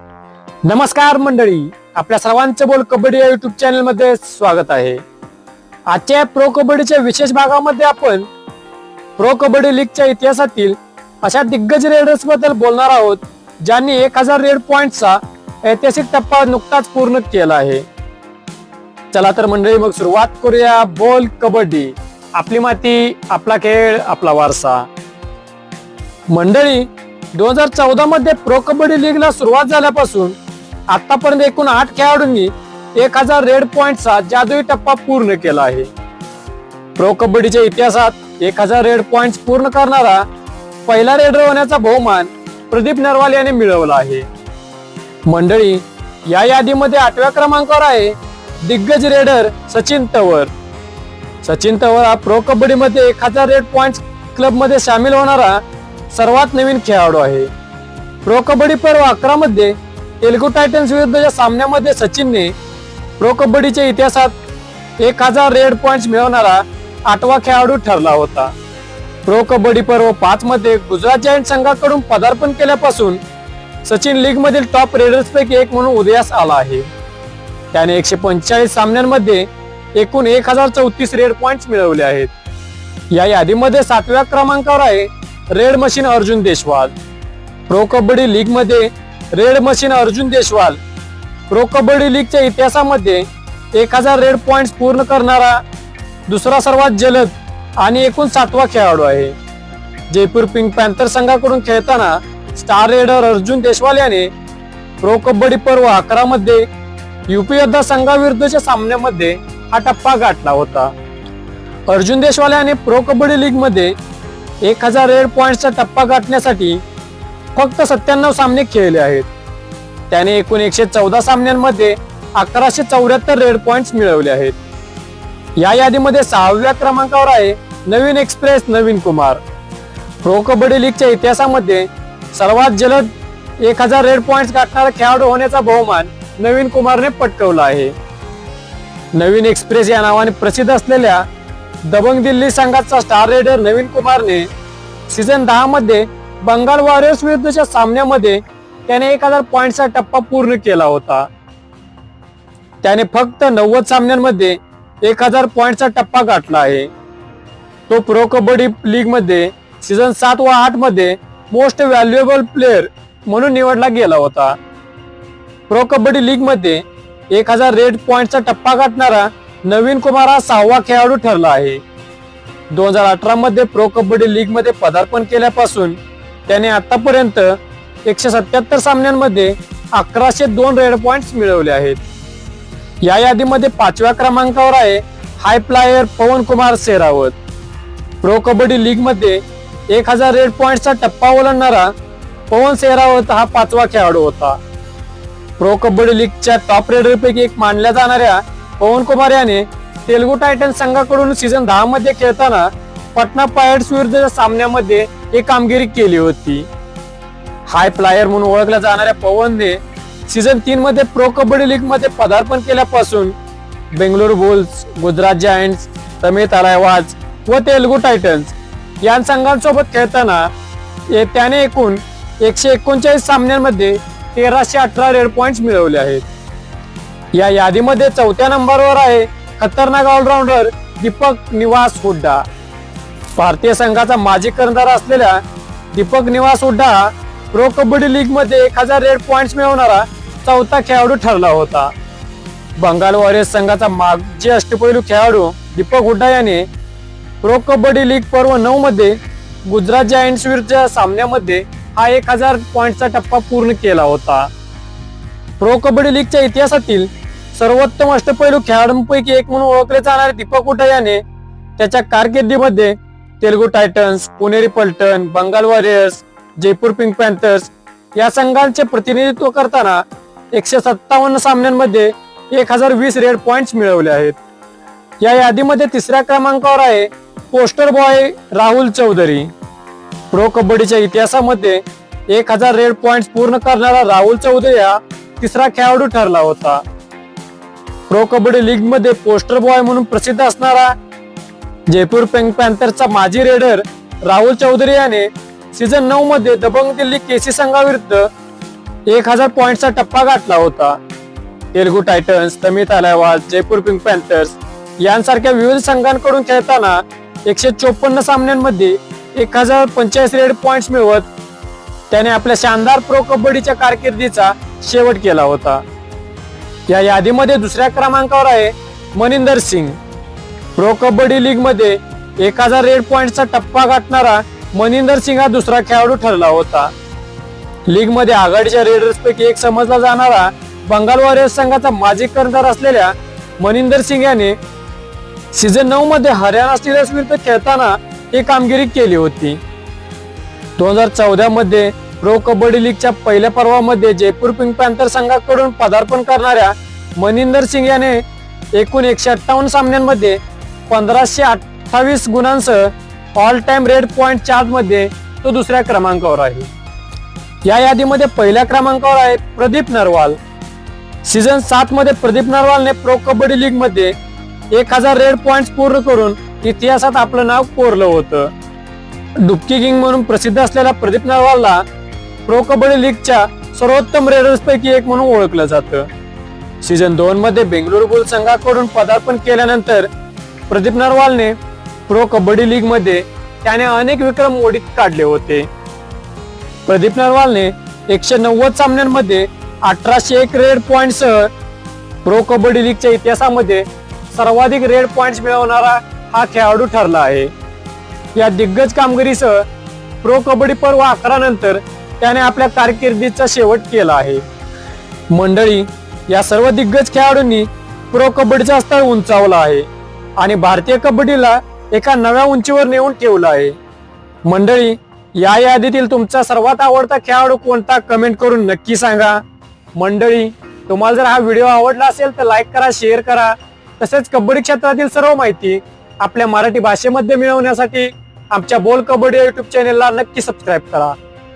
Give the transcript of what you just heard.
नमस्कार मंडळी आपल्या सर्वांचं बोल कबड्डी या युट्यूब चॅनलमध्ये स्वागत आहे. आजच्या प्रो कबड्डीच्या विशेष भागामध्ये आपण प्रो कबड्डी लीगच्या इतिहासातील अशा दिग्गज रेडर्सबद्दल बोलणार आहोत ज्यांनी एक हजार रेड पॉइंटचा ऐतिहासिक टप्पा नुकताच पूर्ण केला आहे. चला तर मंडळी मग सुरुवात करूया बोल कबड्डी. आपली माती आपला खेळ आपला वारसा. मंडळी दोन हजार चौदा मध्ये प्रो कबड्डी लीगला सुरुवात झाल्यापासून आतापर्यंत एकूण आठ खेळाडूंनी एक हजार रेड पॉइंटचा जादुई टप्पा पूर्ण केला आहे. प्रो कबड्डीच्या इतिहासात एक हजार रेड पॉइंट पूर्ण करणारा पहिला रेडर होण्याचा बहुमान प्रदीप नरवाल याने मिळवला आहे. मंडळी या यादीमध्ये आठव्या क्रमांकावर आहे दिग्गज रेडर सचिन तवर. सचिन तवर हा प्रो कबड्डीमध्ये एक हजार रेड पॉइंट क्लबमध्ये सामील होणारा सर्वात नवीन खेळाडू आहे. प्रो कबड्डी पर्व अकरा मध्ये तेलगू टायटन्स विरुद्धच्या सामन्यामध्ये सचिनने प्रो कबड्डीच्या इतिहासात एक हजार रेड पॉइंट मिळवणारा आठवा खेळाडू ठरला होता. प्रो कबड्डी पर्व पाच मध्ये गुजरात जायंट संघाकडून पदार्पण केल्यापासून सचिन लीग मधील टॉप रेडर्स पैकी एक म्हणून उदयास आला आहे. त्याने एकशे पंचेचाळीस सामन्यांमध्ये एकूण एक हजार चौतीस रेड पॉइंट मिळवले आहेत. या यादीमध्ये सातव्या क्रमांकावर आहे raid machine Arjun Deshwal. Pro kabaddi लीगमध्ये raid machine Arjun Deshwal. Pro kabaddi लीगच्या इतिहासामध्ये एक हजार रेड पॉइंट पूर्ण करणारा दुसरा सर्वात जलद आणि एकूण सातवा खेळाडू आहे. जयपूर पिंक पॅन्थर संघाकडून खेळताना स्टार रेडर अर्जुन देशवाल याने प्रो कबड्डी पर्व अकरा मध्ये युपी योद्धा संघाविरुद्धच्या सामन्यामध्ये हा टप्पा गाठला होता. अर्जुन देशवाल याने प्रो कबड्डी लीगमध्ये एक हजार रेड पॉईंटचा टप्पा गाठण्यासाठी फक्त सत्त्याण्णव सामने खेळले आहेत. त्याने एकूण एकशे चौदा सामन्यांमध्ये अकराशे चौऱ्याहत्तर रेड पॉइंट मिळवले आहेत. या यादीमध्ये सहाव्या क्रमांकावर आहे नवीन एक्सप्रेस नवीन कुमार. प्रो कबड्डी लीगच्या इतिहासामध्ये सर्वात जलद एक हजार रेड पॉइंट गाठणारा खेळाडू होण्याचा बहुमान नवीन कुमारने पटकवला आहे. नवीन एक्सप्रेस या नावाने प्रसिद्ध असलेल्या दबंग दिल्ली संघाचा स्टार रेडर नवीन कुमारने सीझन दहा मध्ये बंगाल वॉरियर्स विरुद्धच्या सामन्यामध्ये त्याने एक हजार पॉईंटचा टप्पा पूर्ण केला होता. त्याने फक्त नव्वद सामन्यांमध्ये एक हजार पॉईंटचा टप्पा गाठला आहे. तो प्रो कबड्डी लीगमध्ये सीझन सात व आठमध्ये मोस्ट व्हॅल्युएबल प्लेअर म्हणून निवडला गेला होता. प्रो कबड्डी लीगमध्ये एक हजार रेड पॉईंटचा टप्पा गाठणारा नवीन कुमार हा सहावा खेळाडू ठरला आहे. दोन हजार अठरा मध्ये प्रो कबड्डी लीगमध्ये पदार्पण केल्यापासून त्याने आतापर्यंत एकशे सत्याहत्तर सामन्यांमध्ये अकराशे दोन रेड पॉइंट मिळवले आहेत. या यादीमध्ये पाचव्या क्रमांकावर आहे high flyer Pawan Kumar Sehrawat. Pro kabaddi लीगमध्ये एक हजार रेड पॉइंटचा टप्पा ओलांडणारा पवन सेरावत हा पाचवा खेळाडू होता. प्रो कबड्डी लीगच्या टॉप रेडर पैकी एक मानल्या जाणाऱ्या पवन कुमार याने तेलुगू टायटन संघाकडून सीझन दहा मध्ये खेळताना पटना पायरेट्स विरुद्धच्या सामन्यामध्ये ही कामगिरी केली होती. हाय प्लायर म्हणून ओळखल्या जाणाऱ्या पवनने सीझन तीन मध्ये प्रो कबड्डी लीगमध्ये पदार्पण केल्यापासून बेंगलोर बुल्स गुजरात जायंट्स तमिळ तलायवाज व तेलुगू टायटन्स या संघांसोबत खेळताना त्याने एकूण एकशे एकोणचाळीस सामन्यांमध्ये तेराशे अठरा रेड पॉइंट मिळवले आहेत. या यादीमध्ये चौथ्या नंबरवर आहे खतरनाक ऑलराऊंडर दीपक निवास हुड्डा. भारतीय संघाचा माजी कर्णधार असलेल्या दीपक निवास हुड्डा प्रो कबड्डी लीगमध्ये एक हजार रेड पॉइंट मिळवणारा चौथा खेळाडू ठरला होता. बंगाल वॉरियर्स संघाचा मागचे अष्टपैलू खेळाडू दीपक हुड्डा याने प्रो कबड्डी लीग पर्व नऊ मध्ये गुजरात जायंट्स विरुद्धच्या सामन्यामध्ये हा एक हजार पॉइंटचा टप्पा पूर्ण केला होता. प्रो कबड्डी लीगच्या इतिहासातील सर्वोत्तम अष्टपैलू खेळाडूंपैकी एक म्हणून ओळखले जाणारे दीपक उठा याने? त्याच्या कारकिर्दीमध्ये Telugu titans Puneri Paltan Bengal warriors Jaipur pink panthers या संघांचे प्रतिनिधित्व करताना एकशे सत्तावन्न सामन्यांमध्ये एक हजार वीस रेड पॉइंट मिळवले आहेत. या यादीमध्ये तिसऱ्या क्रमांकावर आहे poster boy Rahul Chaudhari. Pro कबड्डीच्या इतिहासामध्ये एक हजार रेड पॉइंट पूर्ण करणारा राहुल चौधरी हा तिसरा खेळाडू ठरला होता. प्रो कबड्डी लीगमध्ये पोस्टर बॉय म्हणून प्रसिद्ध असणारा जयपूर पिंक पॅन्थरचा माजी रेडर राहुल चौधरी याने सीझन नऊ मध्ये दबंग दिल्ली केसी संघाविरुद्ध एक हजार पॉइंटचा टप्पा गाठला होता. Telugu titans Tamil Thalaivas Jaipur pink panthers यांसारख्या विविध संघांकडून खेळताना एकशे चोपन्न सामन्यांमध्ये एक हजार पंचेचाळीस रेड पॉइंट्स मिळवत त्याने आपल्या शानदार प्रो कबड्डीच्या कारकिर्दीचा शेवट केला होता. या यादीमध्ये दुसऱ्या क्रमांकावर आहे मनिंदर सिंग. प्रो कबड्डी लीगमध्ये एक हजार रेड पॉइंटचा टप्पा गाठणारा मनिंदर सिंग हा दुसरा खेळाडू ठरला होता. लीगमध्ये आघाडीच्या रेडर्स पैकी एक समजला जाणारा बंगाल वॉरियर्स संघाचा माजी कर्णधार असलेल्या मनिंदर सिंग याने सीझन नऊ मध्ये हरियाणा स्टीलर्स विरुद्ध खेळताना ही कामगिरी केली होती. दोन हजार चौदा मध्ये प्रो कबड्डी लीगच्या पहिल्या पर्वामध्ये जयपूर पिंक पॅन्थर संघाकडून पदार्पण करणाऱ्या मनिंदर सिंग याने एकूण एकशे अठ्ठावन्न सामन्यांमध्ये पंधराशे अठ्ठावीस गुणांसह ऑल टाइम रेड पॉइंट चार्टमध्ये तो दुसऱ्या क्रमांकावर आहे. या यादीमध्ये पहिल्या क्रमांकावर आहे प्रदीप नरवाल. सीझन सात मध्ये प्रदीप नरवालने प्रो कबड्डी लीगमध्ये एक हजार रेड पॉइंट पूर्ण करून इतिहासात आपलं नाव कोरलं होतं. डुबकी किंग म्हणून प्रसिद्ध असलेल्या प्रदीप नरवालला प्रो कबड्डी लीगच्या सर्वोत्तम रेडर्स पैकी एक म्हणून ओळखलं जातं. सीझन दोन मध्ये बेंगळुरू बुल संघाकडून पदार्पण केल्यानंतर प्रदीप नरवालने प्रो कबड्डी लीगमध्ये त्याने अनेक विक्रम मोडीत काढले होते. प्रदीप नरवालने एकशे नव्वद सामन्यांमध्ये अठराशे एक रेड पॉइंटसह प्रो कबड्डी लीगच्या इतिहासामध्ये सर्वाधिक रेड पॉइंट्स मिळवणारा हा खेळाडू ठरला आहे. या दिग्गज कामगिरीसह प्रो कबड्डी पर्व अकरा नंतर त्याने आपल्या कारकिर्दीचा शेवट केला आहे. मंडळी या सर्व दिग्गज खेळाडूंनी प्रो कबड्डीचा स्तर उंचावला आहे आणि भारतीय कबड्डीला एका नव्या उंचीवर नेऊन ठेवलं आहे. मंडळी या यादीतील तुमचा सर्वात आवडता खेळाडू कोणता कमेंट करून नक्की सांगा. मंडळी तुम्हाला जर हा व्हिडिओ आवडला असेल तर लाईक करा शेअर करा. तसेच कबड्डी क्षेत्रातील सर्व माहिती आपल्या मराठी भाषेमध्ये मिळवण्यासाठी आमच्या बोल कबड्डी युट्यूब चॅनेलला नक्की सबस्क्राईब करा.